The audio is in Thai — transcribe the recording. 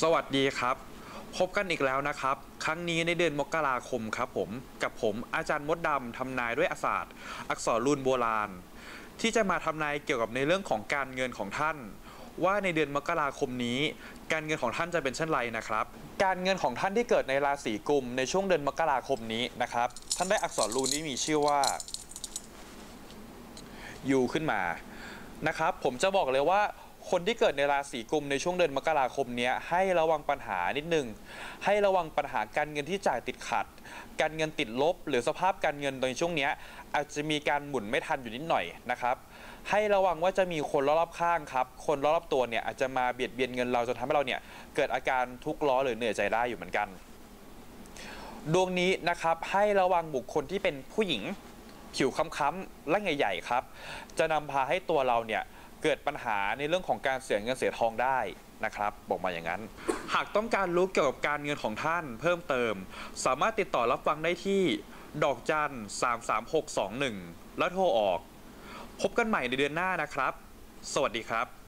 สวัสดีครับ พบกันอีกแล้วนะครับ ครั้งนี้ในเดือนมกราคมครับผม กับผมอาจารย์มดดำทำนายด้วยอาศาสตร์ อักษรรูนโบราณ ที่จะมาทำนายเกี่ยวกับในเรื่องของการเงินของท่าน ว่าในเดือนมกราคมนี้ การเงินของท่านจะเป็นเช่นไรนะครับ การเงินของท่านที่เกิดในราศีกุมในช่วงเดือนมกราคมนี้นะครับ ท่านได้อักษรรูนที่มีชื่อว่ายูขึ้นมานะครับ ผมจะบอกเลยว่า คนที่เกิดในราศีกุมในช่วงเดือนมกราคมนี้ให้ระวังปัญหานิดนึง ให้ระวังปัญหาการเงินที่จ่ายติดขัด การเงินติดลบ หรือสภาพการเงินในช่วงนี้อาจจะมีการหมุนไม่ทันอยู่นิดหน่อยนะครับให้ระวังว่าจะมีคนรอบข้างครับ คนรอบตัวเนี่ยอาจจะมาเบียดเบียนเงินเราจนทำให้เราเนี่ยเกิดอาการทุกข์ร้อนหรือเหนื่อยใจได้อยู่เหมือนกัน ดวงนี้นะครับให้ระวังบุคคลที่เป็นผู้หญิงผิวค้ำๆและใหญ่ๆครับ จะนำพาให้ตัวเราเนี่ย เกิดปัญหาในเรื่องของการเสียเงินเสียทองได้นะครับ บอกมาอย่างนั้น หากต้องการรู้เกี่ยวกับการเงินของท่านเพิ่มเติม สามารถติดต่อรับฟังได้ที่ดอกจัน 33621 แล้วโทรออก พบกันใหม่ในเดือนหน้านะครับ สวัสดีครับ